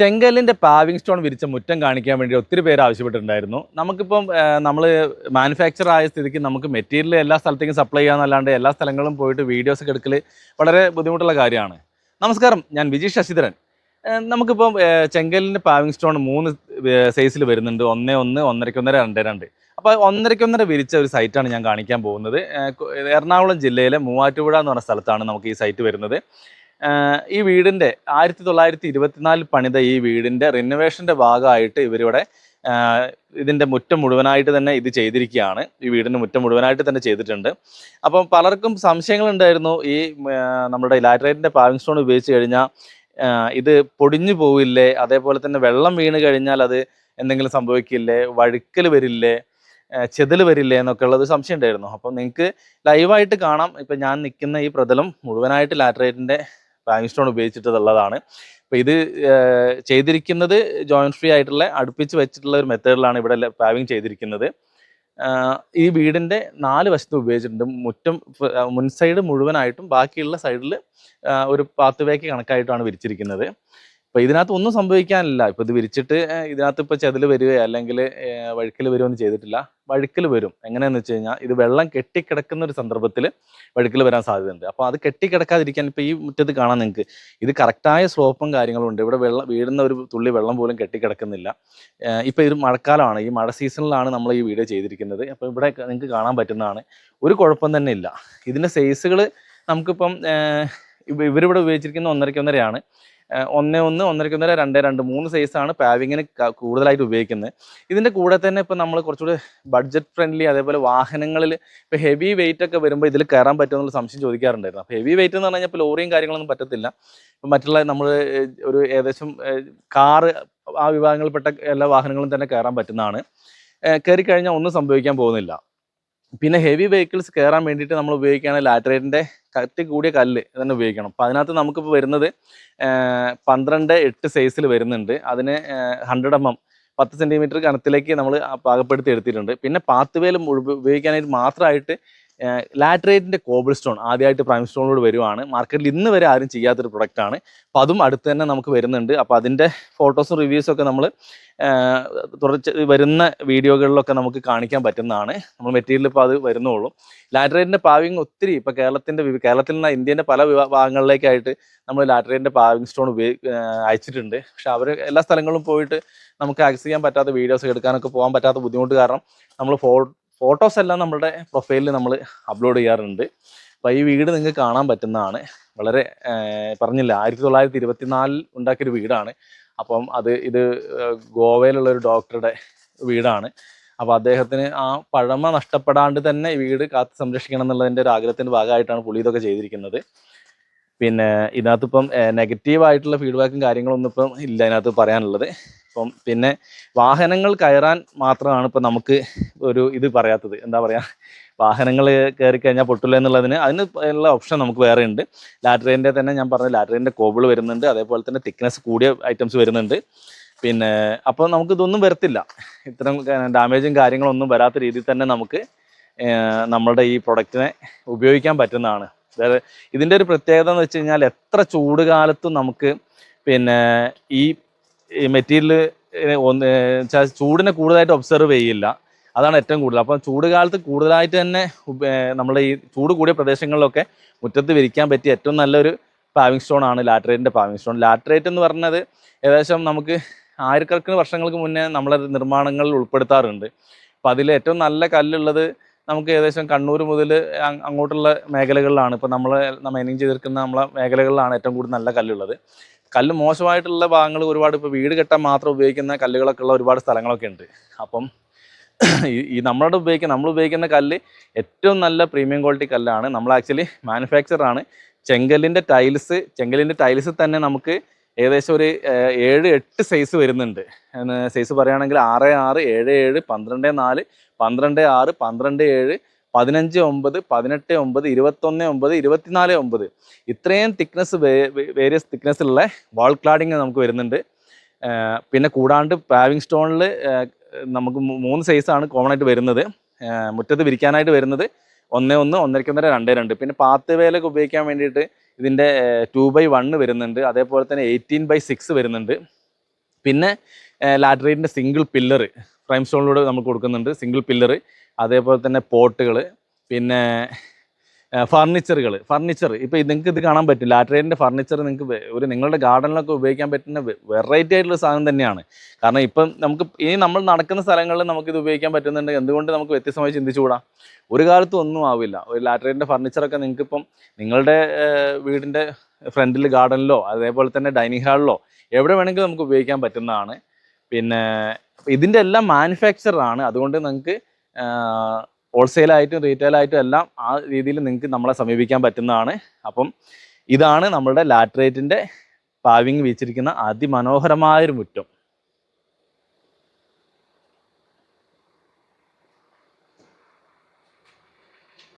ചെങ്കല്ലിന്റെ paving stone വിരിച്ച മുറ്റം കാണിക്കാൻ വേണ്ടി ഒത്തിരി പേര് ആവശ്യപ്പെട്ടിട്ടുണ്ടായിരുന്നു. നമുക്കിപ്പം നമ്മൾ മാനുഫാക്ചർ ആയ സ്ഥിതിക്ക് നമുക്ക് മെറ്റീരിയൽ എല്ലാ സ്ഥലത്തേക്കും സപ്ലൈ ചെയ്യാമെന്നല്ലാണ്ട് എല്ലാ സ്ഥലങ്ങളും പോയിട്ട് വീഡിയോസ് ഒക്കെ എടുക്കൽ വളരെ ബുദ്ധിമുട്ടുള്ള കാര്യമാണ്. നമസ്കാരം ഞാൻ വിജി ശശിധരൻ. നമുക്കിപ്പം ചെങ്കലിന്റെ പാവിംഗ് സ്റ്റോൺ മൂന്ന് സൈസിൽ വരുന്നുണ്ട്. ഒന്ന് ഒന്ന് ഒന്നരയ്ക്ക് ഒന്നര രണ്ട് രണ്ട്. അപ്പോൾ ഒന്നരയ്ക്ക് ഒന്നര വിരിച്ച ഒരു സൈറ്റാണ് ഞാൻ കാണിക്കാൻ പോകുന്നത്. എറണാകുളം ജില്ലയിലെ മൂവാറ്റുപുഴ എന്ന് പറഞ്ഞ സ്ഥലത്താണ് നമുക്ക് ഈ സൈറ്റ് വരുന്നത്. ഈ വീടിന്റെ ആയിരത്തി തൊള്ളായിരത്തി ഇരുപത്തിനാലിൽ പണിത ഈ വീടിന്റെ റിനോവേഷന്റെ ഭാഗമായിട്ട് ഇവരിവിടെ ഇതിന്റെ മുറ്റം മുഴുവനായിട്ട് തന്നെ ഇത് ചെയ്തിരിക്കുകയാണ്. ഈ വീടിന്റെ മുറ്റം മുഴുവനായിട്ട് തന്നെ ചെയ്തിട്ടുണ്ട്. അപ്പം പലർക്കും സംശയങ്ങളുണ്ടായിരുന്നു. ഈ നമ്മുടെ ലാറ്ററൈറ്റിന്റെ പാവിംഗ് സ്റ്റോൺ ഉപയോഗിച്ച് കഴിഞ്ഞാൽ ഇത് പൊടിഞ്ഞു പോവില്ലേ? അതേപോലെ തന്നെ വെള്ളം വീണ് കഴിഞ്ഞാൽ അത് എന്തെങ്കിലും സംഭവിക്കില്ലേ? വഴുക്കൽ വരില്ലേ? ചെതൽ വരില്ലേ? എന്നൊക്കെ ഉള്ളത് സംശയം ഉണ്ടായിരുന്നു അപ്പം നിങ്ങൾക്ക് ലൈവായിട്ട് കാണാം. ഇപ്പം ഞാൻ നിൽക്കുന്ന ഈ പ്രതലം മുഴുവനായിട്ട് ലാറ്ററൈറ്റിന്റെ പാവിംഗ് സ്റ്റോൺ ഉപയോഗിച്ചിട്ടുള്ളതാണ്. അപ്പോൾ ഇത് ചെയ്തിരിക്കുന്നത് ജോയിന്റ് ഫ്രീ ആയിട്ടുള്ള അടുപ്പിച്ച് വെച്ചിട്ടുള്ള ഒരു മെത്തേഡിലാണ് ഇവിടെ പാവിങ് ചെയ്തിരിക്കുന്നത്. ഈ വീടിന്റെ നാല് വശത്തും ഉപയോഗിച്ചിട്ടുണ്ട്. മുറ്റം മുൻ സൈഡ് മുഴുവനായിട്ടും ബാക്കിയുള്ള സൈഡിൽ ഒരു പാത്ത് വേക്ക് കണക്കായിട്ടാണ് വിരിച്ചിരിക്കുന്നത്. അപ്പോൾ ഇതിനകത്ത് ഒന്നും സംഭവിക്കാനില്ല. ഇപ്പോൾ ഇത് വിരിച്ചിട്ട് ഇതിനകത്ത് ഇപ്പോൾ ചെതിൽ വരികയോ അല്ലെങ്കിൽ വഴുക്കൽ വരുമോ ഒന്നും ചെയ്തിട്ടില്ല. വഴുക്കൽ വരും. എങ്ങനെയാണെന്ന് വെച്ച് കഴിഞ്ഞാൽ ഇത് വെള്ളം കെട്ടിക്കിടക്കുന്ന ഒരു സന്ദർഭത്തിൽ വഴുക്കൽ വരാൻ സാധ്യതയുണ്ട്. അപ്പോൾ അത് കെട്ടിക്കിടക്കാതിരിക്കാൻ ഇപ്പോൾ ഈ മുറ്റത്ത് കാണാൻ നിങ്ങൾക്ക് ഇത് കറക്റ്റായ സ്ലോപ്പും കാര്യങ്ങളും ഉണ്ട്. ഇവിടെ വെള്ളം വീഴുന്ന ഒരു തുള്ളി വെള്ളം പോലും കെട്ടിക്കിടക്കുന്നില്ല. ഇപ്പോൾ ഇത് മഴക്കാലമാണ്. ഈ മഴ സീസണിലാണ് നമ്മൾ ഈ വീഡിയോ ചെയ്തിരിക്കുന്നത്. അപ്പോൾ ഇവിടെ നിങ്ങൾക്ക് കാണാൻ പറ്റുന്നതാണ്. ഒരു കുഴപ്പം തന്നെ ഇല്ല. ഇതിന്റെ സൈസുകൾ നമുക്കിപ്പം ഇവരിവിടെ ഉപയോഗിച്ചിരിക്കുന്ന ഒന്നരയ്ക്ക് ഒന്നരയാണ്. ഒന്ന് ഒന്ന് ഒന്നരയ്ക്ക് ഒന്നര രണ്ട് രണ്ട് മൂന്ന് സൈസാണ് പാവിങ്ങിന് കൂടുതലായിട്ട് ഉപയോഗിക്കുന്നത്. ഇതിന്റെ കൂടെ തന്നെ ഇപ്പം നമ്മൾ കുറച്ചുകൂടി ബഡ്ജറ്റ് ഫ്രണ്ട്ലി അതേപോലെ വാഹനങ്ങളിൽ ഇപ്പോൾ ഹെവി വെയിറ്റ് ഒക്കെ വരുമ്പോൾ ഇതിൽ കയറാൻ പറ്റുമോ എന്നുള്ള സംശയം ചോദിക്കാറുണ്ടായിരുന്നു. അപ്പോൾ ഹെവി വെയിറ്റ് എന്ന് പറഞ്ഞാൽ ഇപ്പോൾ ലോറിയും കാര്യങ്ങളൊന്നും പറ്റത്തില്ല. ഇപ്പം മറ്റുള്ള നമ്മൾ ഒരു ഏകദേശം കാറ് ആ വിഭാഗങ്ങളിൽപ്പെട്ട എല്ലാ വാഹനങ്ങളും തന്നെ കയറാൻ പറ്റുന്നതാണ്. കയറി കഴിഞ്ഞാൽ ഒന്നും സംഭവിക്കാൻ പോകുന്നില്ല. പിന്നെ ഹെവി വെഹിക്കിൾസ് കയറാൻ വേണ്ടിയിട്ട് നമ്മൾ ഉപയോഗിക്കുകയാണ് ലാറ്ററേറ്റിന്റെ കട്ടി കൂടിയ കല്ല് തന്നെ ഉപയോഗിക്കണം. അപ്പോൾ അതിനകത്ത് നമുക്കിപ്പോൾ വരുന്നത് പന്ത്രണ്ട് എട്ട് സൈസിൽ വരുന്നുണ്ട്. അതിന് ഹൺഡ്രഡ് എം എം പത്ത് സെന്റിമീറ്റർ കനത്തിലേക്ക് നമ്മൾ പാകപ്പെടുത്തി എടുത്തിട്ടുണ്ട്. പിന്നെ പാത്ത് വേലും ഉപയോഗിക്കാനായിട്ട് മാത്രമായിട്ട് ലാറ്ററേറ്റിന്റെ കോബിൾ സ്റ്റോൺ ആദ്യമായിട്ട് പ്രൈം സ്റ്റോണിലൂടെ വരുവാണ്. മാർക്കറ്റിൽ ഇന്ന് വരെ ആരും ചെയ്യാത്തൊരു പ്രൊഡക്റ്റാണ് അപ്പോൾ അതും അടുത്ത് തന്നെ നമുക്ക് വരുന്നുണ്ട്. അപ്പോൾ അതിന്റെ ഫോട്ടോസും റിവ്യൂസും ഒക്കെ നമ്മൾ തുടർച്ച വരുന്ന വീഡിയോകളിലൊക്കെ നമുക്ക് കാണിക്കാൻ പറ്റുന്നതാണ്. നമ്മൾ മെറ്റീരിയൽ ഇപ്പോൾ അത് വരുന്നുള്ളൂ ലാറ്ററേറ്റിന്റെ പാവിങ് ഒത്തിരി ഇപ്പോൾ കേരളത്തിന്റെ കേരളത്തിൽ നിന്ന് ഇന്ത്യന്റെ പല ഭാഗങ്ങളിലേക്കായിട്ട് നമ്മൾ ലാറ്ററേറ്റിന്റെ പാവിങ് സ്റ്റോൺ ഉപയോഗി അയച്ചിട്ടുണ്ട്. പക്ഷെ അവർ എല്ലാ സ്ഥലങ്ങളിലും പോയിട്ട് നമുക്ക് ആക്സസ് ചെയ്യാൻ പറ്റാത്ത വീഡിയോസ് എടുക്കാനൊക്കെ പോകാൻ പറ്റാത്ത ബുദ്ധിമുട്ട് കാരണം നമ്മൾ ഫോ ഫോട്ടോസ് എല്ലാം നമ്മളുടെ പ്രൊഫൈലിൽ നമ്മൾ അപ്ലോഡ് ചെയ്യാറുണ്ട്. അപ്പോൾ ഈ വീട് നിങ്ങൾക്ക് കാണാൻ പറ്റുന്നതാണ്. വളരെ പറഞ്ഞില്ല ആയിരത്തി തൊള്ളായിരത്തി ഇരുപത്തിനാലിൽ ഉണ്ടാക്കിയൊരു വീടാണ്. അപ്പം അത് ഇത് ഗോവയിലുള്ള ഒരു ഡോക്ടറുടെ വീടാണ്. അപ്പോൾ അദ്ദേഹത്തിന് ആ പഴമ നഷ്ടപ്പെടാണ്ട് തന്നെ ഈ വീട് കാത്ത് സംരക്ഷിക്കണം എന്നുള്ളതിന്റെ ഒരു ആഗ്രഹത്തിന്റെ ഭാഗമായിട്ടാണ് പുള്ളി ഇതൊക്കെ ചെയ്തിരിക്കുന്നത്. പിന്നെ ഇതിനകത്ത് ഇപ്പം നെഗറ്റീവ് ആയിട്ടുള്ള ഫീഡ്ബാക്കും കാര്യങ്ങളൊന്നും ഇപ്പം ഇല്ല ഇതിനകത്ത് പറയാനുള്ളത്. ഇപ്പം പിന്നെ വാഹനങ്ങൾ കയറാൻ മാത്രമാണ് ഇപ്പം നമുക്ക് ഒരു ഇത് പറയാത്തത്. എന്താ പറയുക വാഹനങ്ങൾ കയറി കഴിഞ്ഞാൽ പൊട്ടില്ല എന്നുള്ളതിന് അതിന് ഉള്ള ഓപ്ഷൻ നമുക്ക് വേറെ ഉണ്ട്. ലാറ്ററിന്റെ തന്നെ ഞാൻ പറഞ്ഞ ലാറ്ററിന്റെ കോബിൾ വരുന്നുണ്ട്. അതേപോലെ തന്നെ തിക്നെസ് കൂടിയ ഐറ്റംസ് വരുന്നുണ്ട്. പിന്നെ അപ്പോൾ നമുക്ക് ഇതൊന്നും വരത്തില്ല. ഇത്തരം ഡാമേജും കാര്യങ്ങളൊന്നും വരാത്ത രീതിയിൽ തന്നെ നമുക്ക് നമ്മളുടെ ഈ പ്രൊഡക്റ്റിനെ ഉപയോഗിക്കാൻ പറ്റുന്നതാണ്. അതായത് ഇതിന്റെ ഒരു പ്രത്യേകത എന്ന് വെച്ച് കഴിഞ്ഞാൽ എത്ര ചൂട് കാലത്തും നമുക്ക് പിന്നെ ഈ മെറ്റീരിയൽ ഒന്ന് ചൂടിനെ കൂടുതലായിട്ട് ഒബ്സർവ് ചെയ്യില്ല. അതാണ് ഏറ്റവും കൂടുതൽ. അപ്പം ചൂട് കാലത്ത് കൂടുതലായിട്ട് തന്നെ നമ്മുടെ ഈ ചൂട് കൂടിയ പ്രദേശങ്ങളിലൊക്കെ മുറ്റത്ത് വിരിക്കാൻ പറ്റിയ ഏറ്റവും നല്ലൊരു പാവിംഗ് സ്റ്റോൺ ആണ് ലാറ്ററേറ്റിന്റെ പാവിംഗ് സ്റ്റോൺ. ലാറ്ററേറ്റ് എന്ന് പറഞ്ഞത് ഏകദേശം നമുക്ക് ആയിരക്കണക്കിന് വർഷങ്ങൾക്ക് മുന്നേ നമ്മളെ നിർമ്മാണങ്ങളിൽ ഉൾപ്പെടുത്താറുണ്ട്. അപ്പം അതിൽ ഏറ്റവും നല്ല കല്ലുള്ളത് നമുക്ക് ഏകദേശം കണ്ണൂർ മുതൽ അങ്ങോട്ടുള്ള മേഖലകളിലാണ്. ഇപ്പോൾ നമ്മൾ മൈനിങ് ചെയ്തിരിക്കുന്ന നമ്മളെ മേഖലകളിലാണ് ഏറ്റവും കൂടുതൽ നല്ല കല്ലുള്ളത്. കല്ല് മോശമായിട്ടുള്ള ഭാഗങ്ങൾ ഒരുപാട് ഇപ്പോൾ വീട് കെട്ടാൻ മാത്രം ഉപയോഗിക്കുന്ന കല്ലുകളൊക്കെ ഉള്ള ഒരുപാട് സ്ഥലങ്ങളൊക്കെ ഉണ്ട്. അപ്പം ഈ നമ്മളോട് ഉപയോഗിക്കുന്ന നമ്മൾ ഉപയോഗിക്കുന്ന കല്ല് ഏറ്റവും നല്ല പ്രീമിയം ക്വാളിറ്റി കല്ലാണ്. നമ്മൾ ആക്ച്വലി മാനുഫാക്ചറാണ് ചെങ്കല്ലിന്റെ ടൈൽസ് ചെങ്കല്ലിന്റെ ടൈൽസ് തന്നെ നമുക്ക് ഏകദേശം ഒരു ഏഴ് എട്ട് സൈസ് വരുന്നുണ്ട്. സൈസ് പറയുകയാണെങ്കിൽ ആറ് ആറ് ഏഴ് ഏഴ് പന്ത്രണ്ട് നാല് പന്ത്രണ്ട് ആറ് പന്ത്രണ്ട് ഏഴ് പതിനഞ്ച് ഒമ്പത് പതിനെട്ട് ഒമ്പത് ഇരുപത്തൊന്ന് ഒമ്പത് ഇരുപത്തിനാല് ഒമ്പത്. ഇത്രയും തിക്നെസ് വേരിയസ് തിക്നെസ്സിലുള്ള വാൾ ക്ലാഡിങ് നമുക്ക് വരുന്നുണ്ട്. പിന്നെ കൂടാണ്ട് പാവിങ് സ്റ്റോണിൽ നമുക്ക് മൂന്ന് സൈസാണ് കോമൺ ആയിട്ട് വരുന്നത്. മുറ്റത്ത് വിരിക്കാനായിട്ട് വരുന്നത് ഒന്ന് ഒന്ന് ഒന്നരയ്ക്ക് ഒന്നര രണ്ട് രണ്ട്. പിന്നെ പാത്ത് വേലൊക്കെ ഉപയോഗിക്കാൻ വേണ്ടിയിട്ട് ഇതിന്റെ ടു ബൈ വണ്ണ് വരുന്നുണ്ട്. അതേപോലെ തന്നെ എയ്റ്റീൻ ബൈ സിക്സ് വരുന്നുണ്ട്. പിന്നെ ലാറ്ററേറ്റിന്റെ സിംഗിൾ പില്ലർ പ്രൈം സ്റ്റോണിലൂടെ നമ്മൾ കൊടുക്കുന്നുണ്ട്. സിംഗിൾ പില്ലർ അതേപോലെ തന്നെ പോട്ടുകൾ പിന്നെ ഫർണിച്ചറുകൾ ഫർണിച്ചർ ഇപ്പോൾ നിങ്ങൾക്ക് ഇത് കാണാൻ പറ്റും ലാറ്ററേറ്റിന്റെ ഫർണിച്ചർ നിങ്ങൾക്ക് ഒരു നിങ്ങളുടെ ഗാർഡനിലൊക്കെ ഉപയോഗിക്കാൻ പറ്റുന്ന വെറൈറ്റി ആയിട്ടുള്ള സാധനം തന്നെയാണ്. കാരണം ഇപ്പം നമുക്ക് ഇനി നമ്മൾ നടക്കുന്ന സ്ഥലങ്ങളിൽ നമുക്ക് ഇത് ഉപയോഗിക്കാൻ പറ്റുന്നുണ്ട്. എന്തുകൊണ്ട് നമുക്ക് വ്യത്യസ്തമായി ചിന്തിച്ചുകൂടാ? ഒരു കാലത്തും ഒന്നും ആവില്ല. ഒരു ലാറ്ററേറ്റിന്റെ ഫർണിച്ചറൊക്കെ നിങ്ങൾക്ക് ഇപ്പം നിങ്ങളുടെ വീടിന്റെ ഫ്രണ്ടിൽ ഗാർഡനിലോ അതേപോലെ തന്നെ ഡൈനിങ് ഹാളിലോ എവിടെ വേണമെങ്കിലും നമുക്ക് ഉപയോഗിക്കാൻ പറ്റുന്നതാണ്. പിന്നെ ഇതിന്റെ എല്ലാം മാനുഫാക്ചറാണ് അതുകൊണ്ട് നിങ്ങൾക്ക് ഹോൾസെയിലായിട്ടും റീറ്റെയിലായിട്ടും എല്ലാം ആ രീതിയിൽ നിങ്ങൾക്ക് നമ്മളെ സമീപിക്കാൻ പറ്റുന്നതാണ്. അപ്പം ഇതാണ് നമ്മളുടെ ലാറ്ററേറ്റിന്റെ പാവിങ് വീച്ചിരിക്കുന്ന അതിമനോഹരമായൊരു മുറ്റം.